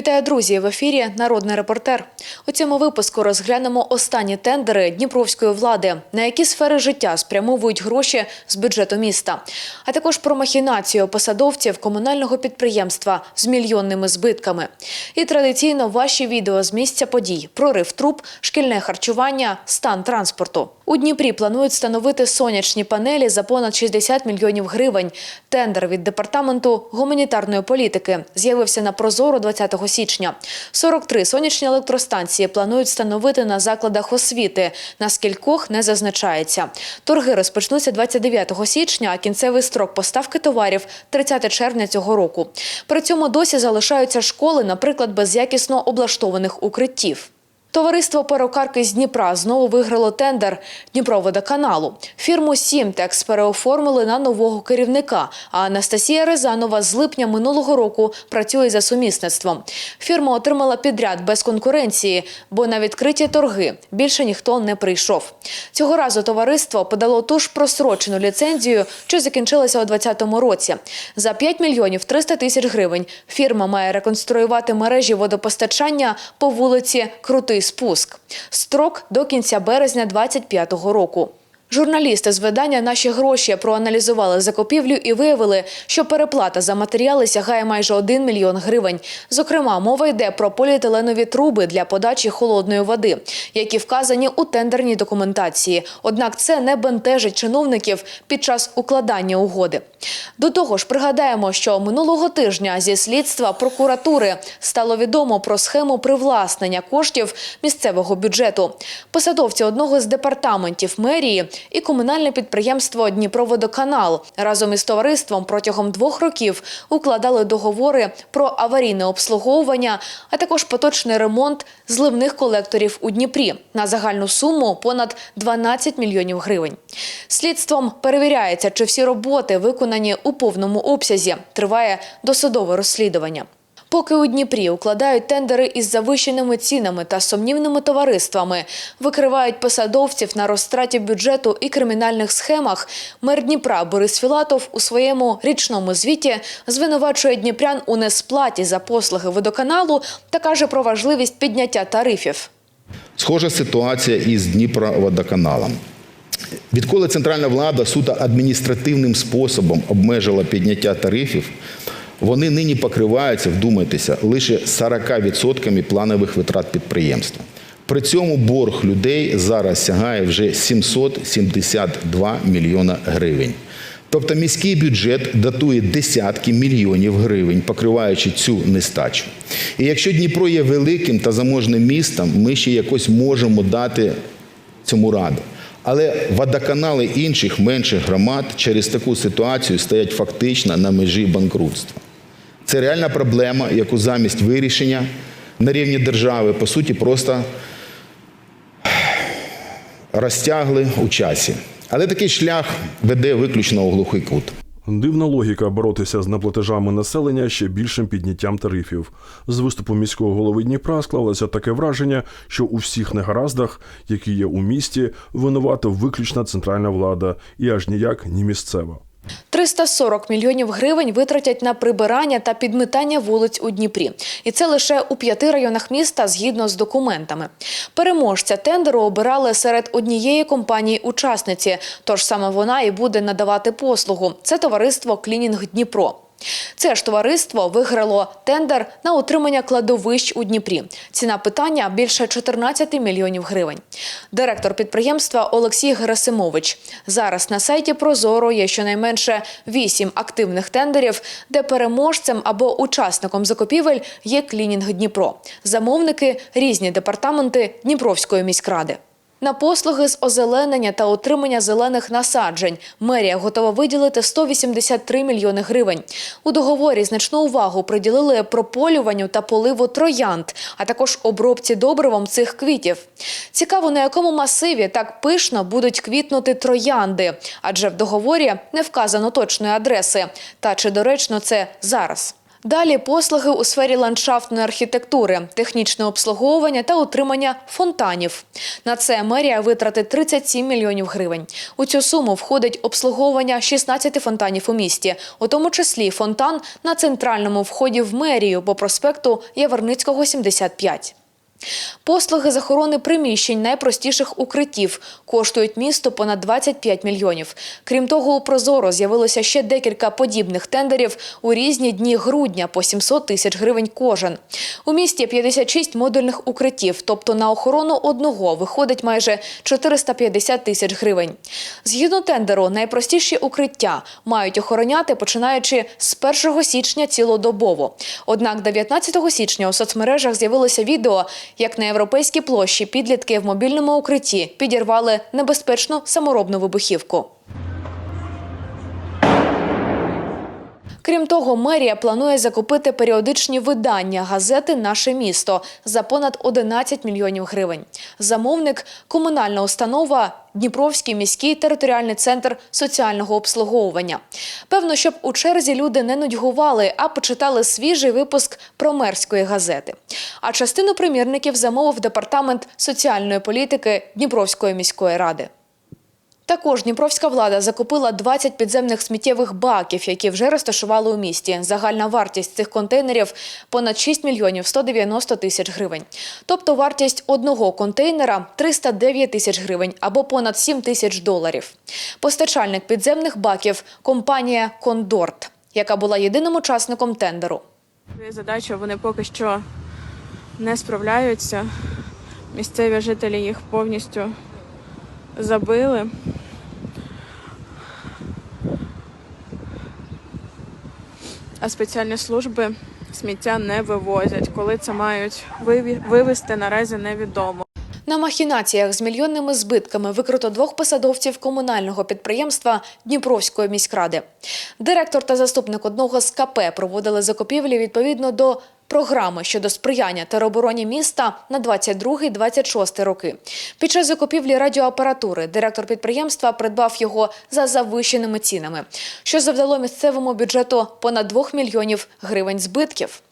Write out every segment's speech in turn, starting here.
Вітаю, друзі! В ефірі Народний репортер. У цьому випуску розглянемо останні тендери Дніпровської влади, на які сфери життя спрямовують гроші з бюджету міста, а також про махінацію посадовців комунального підприємства з мільйонними збитками. І традиційно ваші відео з місця подій: прорив труб, шкільне харчування, стан транспорту. У Дніпрі планують встановити сонячні панелі за понад 60 мільйонів гривень. Тендер від департаменту гуманітарної політики з'явився на Прозоро 20 січня. 43 сонячні електростанції планують встановити на закладах освіти. На скількох не зазначається. Торги розпочнуться 29 січня, а кінцевий строк поставки товарів 30 червня цього року. При цьому досі залишаються школи, наприклад, без якісно облаштованих укриттів. Товариство перукарки з Дніпра знову виграло тендер Дніпроводоканалу. Фірму «Сімтекс» переоформили на нового керівника, а Анастасія Рязанова з липня минулого року працює за сумісництвом. Фірма отримала підряд без конкуренції, бо на відкриті торги більше ніхто не прийшов. Цього разу товариство подало ту ж просрочену ліцензію, що закінчилася у 2020 році. За 5 мільйонів 300 тисяч гривень фірма має реконструювати мережі водопостачання по вулиці Крутий спуск. Строк до кінця березня 2025 року. Журналісти з видання Наші гроші проаналізували закупівлю і виявили, що переплата за матеріали сягає майже 1 мільйон гривень. Зокрема, мова йде про поліетиленові труби для подачі холодної води, які вказані у тендерній документації. Однак це не бентежить чиновників під час укладання угоди. До того ж, пригадаємо, що минулого тижня зі слідства прокуратури стало відомо про схему привласнення коштів місцевого бюджету. Посадовці одного з департаментів мерії і комунальне підприємство Дніпроводоканал разом із товариством протягом двох років укладали договори про аварійне обслуговування, а також поточний ремонт зливних колекторів у Дніпрі на загальну суму понад 12 мільйонів гривень. Слідством перевіряється, чи всі роботи виконані у повному обсязі. Триває досудове розслідування. Поки у Дніпрі укладають тендери із завищеними цінами та сумнівними товариствами, викривають посадовців на розтраті бюджету і кримінальних схемах, мер Дніпра Борис Філатов у своєму річному звіті звинувачує дніпрян у несплаті за послуги водоканалу та каже про важливість підняття тарифів. Схожа ситуація із Дніпроводоканалом. Відколи центральна влада суто адміністративним способом обмежила підняття тарифів, вони нині покриваються, вдумайтеся, лише 40% планових витрат підприємства. При цьому борг людей зараз сягає вже 772 мільйона гривень. Тобто міський бюджет датує десятки мільйонів гривень, покриваючи цю нестачу. І якщо Дніпро є великим та заможним містом, ми ще якось можемо дати цьому раду. Але водоканали інших менших громад через таку ситуацію стоять фактично на межі банкрутства. Це реальна проблема, яку замість вирішення на рівні держави, по суті, просто розтягли у часі. Але такий шлях веде виключно у глухий кут. Дивна логіка боротися з неплатежами населення ще більшим підняттям тарифів. З виступу міського голови Дніпра склалося таке враження, що у всіх негараздах, які є у місті, винувата виключно центральна влада і аж ніяк не місцева. 340 мільйонів гривень витратять на прибирання та підмитання вулиць у Дніпрі. І це лише у п'яти районах міста згідно з документами. Переможця тендеру обирали серед однієї компанії-учасниці, тож саме вона і буде надавати послугу. Це товариство Клінінг Дніпро. Це ж товариство виграло тендер на утримання кладовищ у Дніпрі. Ціна питання більше 14 мільйонів гривень. Директор підприємства Олексій Герасимович. Зараз на сайті Прозоро є щонайменше 8 активних тендерів, де переможцем або учасником закупівель є клінінг Дніпро. Замовники різні департаменти Дніпровської міськради. На послуги з озеленення та отримання зелених насаджень мерія готова виділити 183 мільйони гривень. У договорі значну увагу приділили прополюванню та поливу троянд, а також обробці добривом цих квітів. Цікаво, на якому масиві так пишно будуть квітнути троянди, адже в договорі не вказано точної адреси. Та чи доречно це зараз? Далі послуги у сфері ландшафтної архітектури, технічне обслуговування та утримання фонтанів. На це мерія витратить 37 мільйонів гривень. У цю суму входить обслуговування 16 фонтанів у місті, у тому числі фонтан на центральному вході в мерію по проспекту Яворницького, 75. Послуги з охорони приміщень найпростіших укриттів коштують місту понад 25 мільйонів. Крім того, у Прозоро з'явилося ще декілька подібних тендерів у різні дні грудня по 700 тисяч гривень кожен. У місті 56 модульних укриттів, тобто на охорону одного виходить майже 450 тисяч гривень. Згідно тендеру, найпростіші укриття мають охороняти починаючи з 1 січня цілодобово. Однак 19 січня у соцмережах з'явилося відео, як на європейській площі підлітки в мобільному укритті підірвали небезпечну саморобну вибухівку. Крім того, мерія планує закупити періодичні видання газети Наше місто за понад 11 мільйонів гривень. Замовник комунальна установа Дніпровський міський територіальний центр соціального обслуговування. Певно, щоб у черзі люди не нудьгували, а почитали свіжий випуск промерської газети. А частину примірників замовив департамент соціальної політики Дніпровської міської ради. Також дніпровська влада закупила 20 підземних сміттєвих баків, які вже розташували у місті. Загальна вартість цих контейнерів понад 6 мільйонів 190 тисяч гривень. Тобто вартість одного контейнера 309 тисяч гривень або понад 7 тисяч доларів. Постачальник підземних баків компанія Кондорт, яка була єдиним учасником тендеру. Задачою вони поки що не справляються. Місцеві жителі їх повністю забили. А спеціальні служби сміття не вивозять. Коли це мають вивезти, наразі невідомо. На махінаціях з мільйонними збитками викрито двох посадовців комунального підприємства Дніпровської міськради. Директор та заступник одного з КП проводили закупівлі відповідно до програми щодо сприяння теробороні міста на 22-26 роки. Під час закупівлі радіоапаратури директор підприємства придбав його за завищеними цінами, що завдало місцевому бюджету понад 2 мільйонів гривень збитків.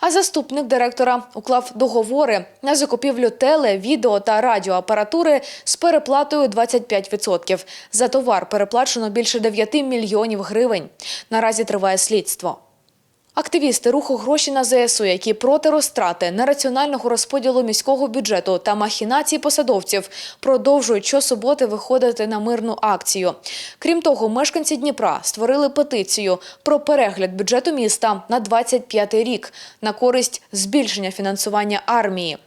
А заступник директора уклав договори на закупівлю теле, відео та радіоапаратури з переплатою 25%. За товар переплачено більше 9 мільйонів гривень. Наразі триває слідство. Активісти руху гроші на ЗСУ, які проти розтрати нераціонального розподілу міського бюджету та махінацій посадовців, продовжують щосуботи виходити на мирну акцію. Крім того, мешканці Дніпра створили петицію про перегляд бюджету міста на 25 рік на користь збільшення фінансування армії.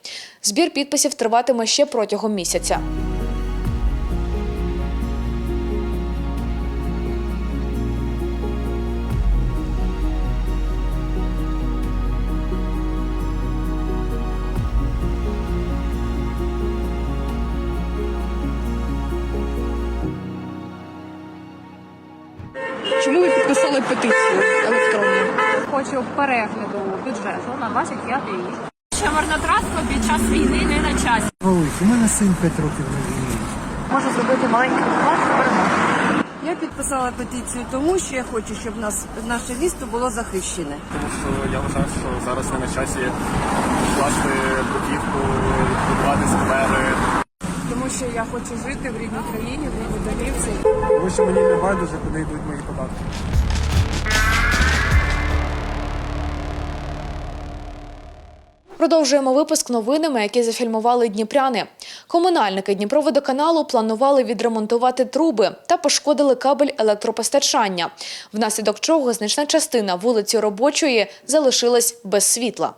Збір підписів триватиме ще протягом місяця. Бюджету на 25 рік. Що марнотратство під час війни не на часі. Ой, у мене син 5 років на війні. Можу зробити маленький вклад в перемогу. Я підписала петицію тому, що я хочу, щоб нас наше місто було захищене. Тому що я вважаю, що зараз не на часі класти бруківку, будувати сквери. Тому що я хочу жити в рідній країні, в рідній домівці. Тому що мені не байдуже, куди йдуть мої податки. Продовжуємо випуск новинами, які зафільмували дніпряни. Комунальники Дніпроводоканалу планували відремонтувати труби та пошкодили кабель електропостачання, внаслідок чого значна частина вулиці робочої залишилась без світла.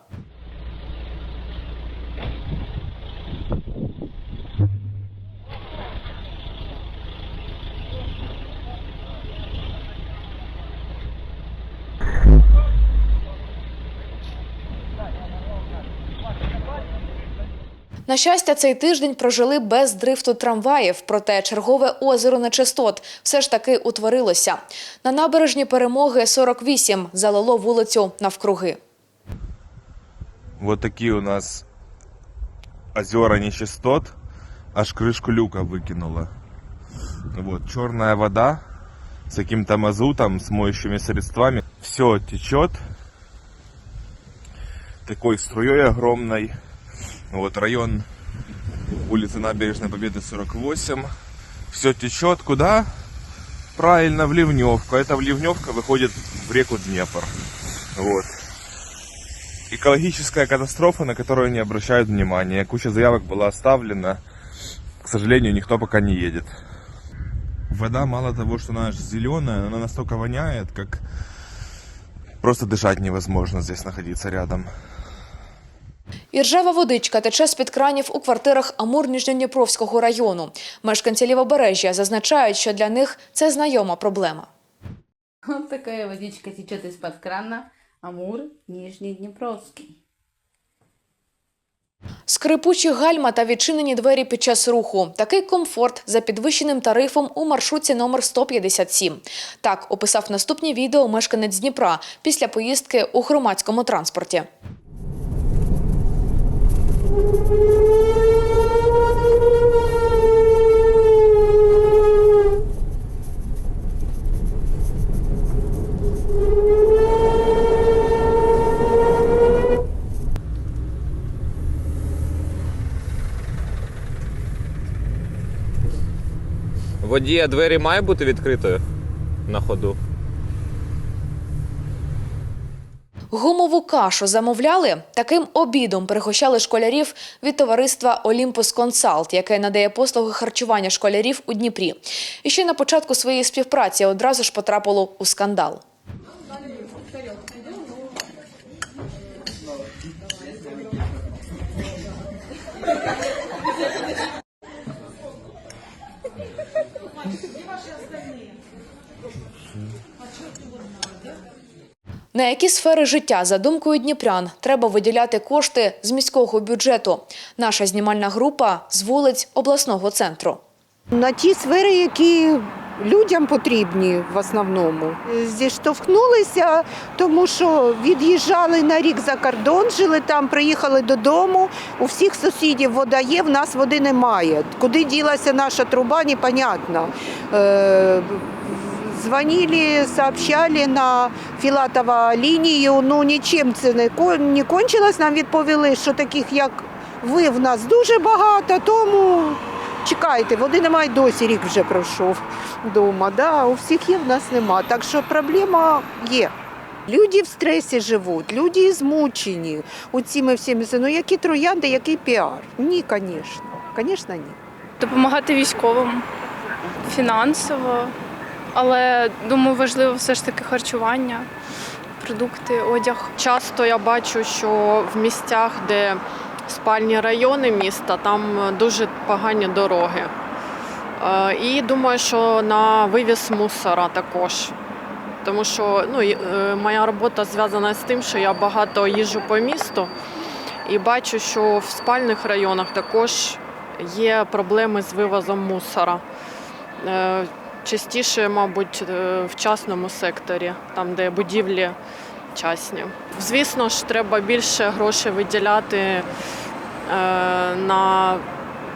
На щастя, цей тиждень прожили без дрифту трамваїв, проте чергове озеро нечистот все ж таки утворилося. На набережні перемоги 48 залило вулицю навкруги. Вот такие у нас озера нечистот. Аж крышку люка выкинула. Вот, черная вода с каким-то мазутом, с моющими средствами. Все течет. такой струей огромной. Вот район улицы Набережной Победы 48. Все течет куда? Правильно, в Ливневку. Эта Ливневка выходит в реку Днепр. Вот. Экологическая катастрофа, на которую не обращают внимания. Куча заявок была оставлена. К сожалению, никто пока не едет. Вода мало того, что она зеленая, она настолько воняет, как просто дышать невозможно здесь находиться рядом. Іржева водичка тече з-під кранів у квартирах Амур Ніжньодніпровського району. Мешканці Лівобережжя зазначають, що для них це знайома проблема. Вот такая водичка течет из-под крана. Амур, Нижний Днепровский. Скрипучі гальма та відчинені двері під час руху. Такий комфорт за підвищеним тарифом у маршрутці номер 157. Так описав наступні відео мешканець Дніпра після поїздки у громадському транспорті. Водія двері має бути відкритою на ходу. Гумову кашу замовляли. Таким обідом пригощали школярів від товариства Олімпус Консалт, яке надає послуги харчування школярів у Дніпрі. І ще на початку своєї співпраці одразу ж потрапило у скандал. На які сфери життя, за думкою дніпрян, треба виділяти кошти з міського бюджету? Наша знімальна група з вулиць обласного центру. На ті сфери, які людям потрібні в основному. Зіштовхнулися, тому що від'їжджали на рік за кордон, жили там, приїхали додому. У всіх сусідів вода є, в нас води немає. Куди ділася наша труба, непонятно. Звонили, сообщали на Філатова лінію. Ну нічим це не кон- не кончилось. Нам відповіли, що таких як ви в нас дуже багато, тому чекайте, води немає досі, рік вже пройшов вдома. Да, у всіх є, в нас нема. Так що проблема є. Люди в стресі живуть, люди змучені у цими всіми. Ну які троянди, який піар? Ні, звісно. Звісно, ні. Допомагати військовим фінансово, але думаю, важливо все ж таки харчування, продукти, одяг. Часто я бачу, що в місцях, де спальні райони міста, там дуже погані дороги. Е, І думаю, що на вивіз мусора також. Тому що ну, е, моя робота зв'язана з тим, що я багато їжджу по місту і бачу, що в спальних районах також є проблеми з вивозом мусора. Частіше, мабуть, е, в частному секторі, там, де будівлі частні. Звісно ж, треба більше грошей виділяти е, на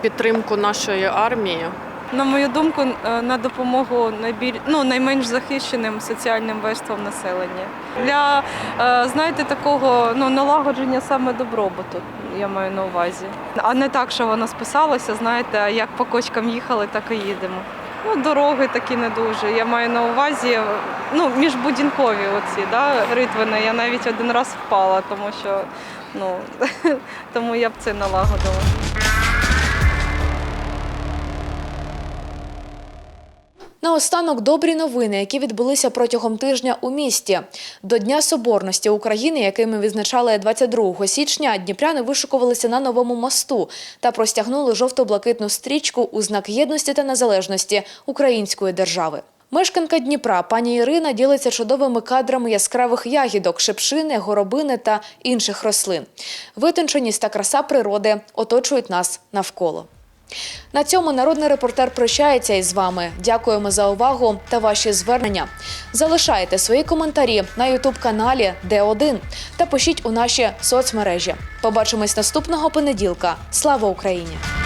підтримку нашої армії. На мою думку, е, на допомогу найбіль... ну, найменш захищеним соціальним верствам населення. Для знаєте, такого ну, налагодження саме добробуту, я маю на увазі. А не так, що воно списалося, знаєте, як по кочкам їхали, так і їдемо. Ну, дороги такі не дуже. Я маю на увазі, ну, міжбудинкові оці, да, ритвини. Я навіть один раз впала, тому що ну, тому я б це налагодила. Наостанок добрі новини, які відбулися протягом тижня у місті. До Дня Соборності України, який ми відзначали 22 січня, дніпряни вишикувалися на новому мосту та простягнули жовто-блакитну стрічку у знак єдності та незалежності української держави. Мешканка Дніпра пані Ірина ділиться чудовими кадрами яскравих ягідок, шипшини, горобини та інших рослин. Витонченість та краса природи оточують нас навколо. На цьому народний репортер прощається із вами. Дякуємо за увагу та ваші звернення. Залишайте свої коментарі на ютуб каналі Д1 та пишіть у наші соцмережі. Побачимось наступного понеділка. Слава Україні!